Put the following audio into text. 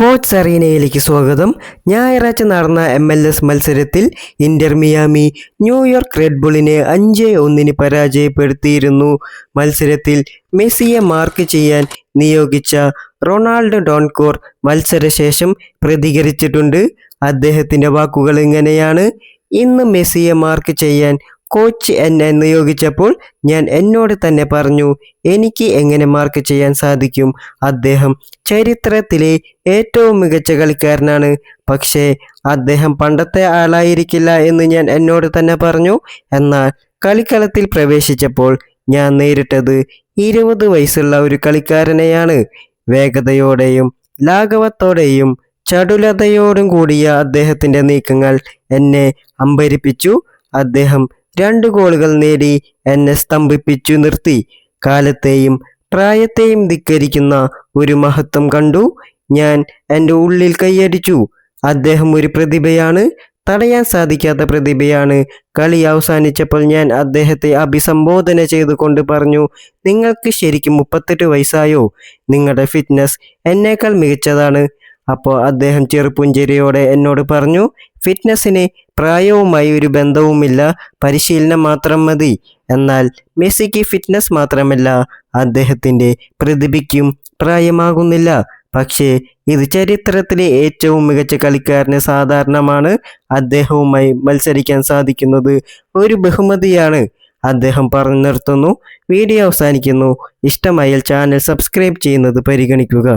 Sports അറീനയിലേക്ക് സ്വാഗതം. ഞായറാഴ്ച നടന്ന എം എൽ എസ് മത്സരത്തിൽ Inter Miami New York Red ബുള്ളിനെ അഞ്ച് ഒന്നിന് പരാജയപ്പെടുത്തിയിരുന്നു. മത്സരത്തിൽ മെസ്സിയെ മാർക്ക് ചെയ്യാൻ നിയോഗിച്ച റൊണാൾഡോ ഡോൺകോർ മത്സരശേഷം പ്രതികരിച്ചിട്ടുണ്ട്. അദ്ദേഹത്തിന്റെ വാക്കുകൾ ഇങ്ങനെയാണ്. ഇന്ന് മെസ്സിയെ മാർക്ക് ചെയ്യാൻ കോച്ച് എന്നെ നിയോഗിച്ചപ്പോൾ ഞാൻ എന്നോട് തന്നെ പറഞ്ഞു എനിക്ക് എങ്ങനെ മാർക്ക് ചെയ്യാൻ സാധിക്കും? അദ്ദേഹം ചരിത്രത്തിലെ ഏറ്റവും മികച്ച കളിക്കാരനാണ്. പക്ഷേ അദ്ദേഹം പണ്ടത്തെ ആളായിരിക്കില്ല എന്ന് ഞാൻ എന്നോട് തന്നെ പറഞ്ഞു. എന്നാൽ കളിക്കളത്തിൽ പ്രവേശിച്ചപ്പോൾ ഞാൻ നേരിട്ടത് ഇരുപത് വയസ്സുള്ള ഒരു കളിക്കാരനെയാണ്. വേഗതയോടെയും ലാഘവത്തോടെയും ചടുലതയോടും കൂടിയ അദ്ദേഹത്തിന്റെ നീക്കങ്ങൾ എന്നെ അമ്പരിപ്പിച്ചു. അദ്ദേഹം രണ്ട് ഗോളുകൾ നേടി എന്നെ സ്തംഭിപ്പിച്ചു നിർത്തി. കാലത്തെയും പ്രായത്തെയും ധിക്കരിക്കുന്ന ഒരു മഹത്വം കണ്ടു. ഞാൻ എന്റെ ഉള്ളിൽ കൈയടിച്ചു. അദ്ദേഹം ഒരു പ്രതിഭയാണ്. തടയാൻ സാധിക്കാത്ത പ്രതിഭയാണ്. കളി അവസാനിച്ചപ്പോൾ ഞാൻ അദ്ദേഹത്തെ അഭിസംബോധന ചെയ്തുകൊണ്ട് പറഞ്ഞു നിങ്ങൾക്ക് ശരിക്കും മുപ്പത്തെട്ട് വയസ്സായോ? നിങ്ങളുടെ ഫിറ്റ്നസ് എന്നേക്കാൾ മികച്ചതാണ്. അപ്പോൾ അദ്ദേഹം ചെറുപ്പുഞ്ചിരിയോടെ എന്നോട് പറഞ്ഞു ഫിറ്റ്നസ്സിന് പ്രായവുമായി ഒരു ബന്ധവുമില്ല പരിശീലനം മാത്രം മതി. എന്നാൽ മെസ്സിക്ക് ഫിറ്റ്നസ് മാത്രമല്ല അദ്ദേഹത്തിന്റെ പ്രതിഭയ്ക്കും പ്രായമാകുന്നില്ല. പക്ഷേ ഇത് ചരിത്രത്തിലെ ഏറ്റവും മികച്ച കളിക്കാരന് സാധാരണമാണ്. അദ്ദേഹവുമായി മത്സരിക്കാൻ സാധിക്കുന്നത് ഒരു ബഹുമതിയാണ്. അദ്ദേഹം പറഞ്ഞു നിർത്തുന്നു. വീഡിയോ അവസാനിക്കുന്നു. ഇഷ്ടമായാൽ ചാനൽ സബ്സ്ക്രൈബ് ചെയ്യുന്നത് പരിഗണിക്കുക.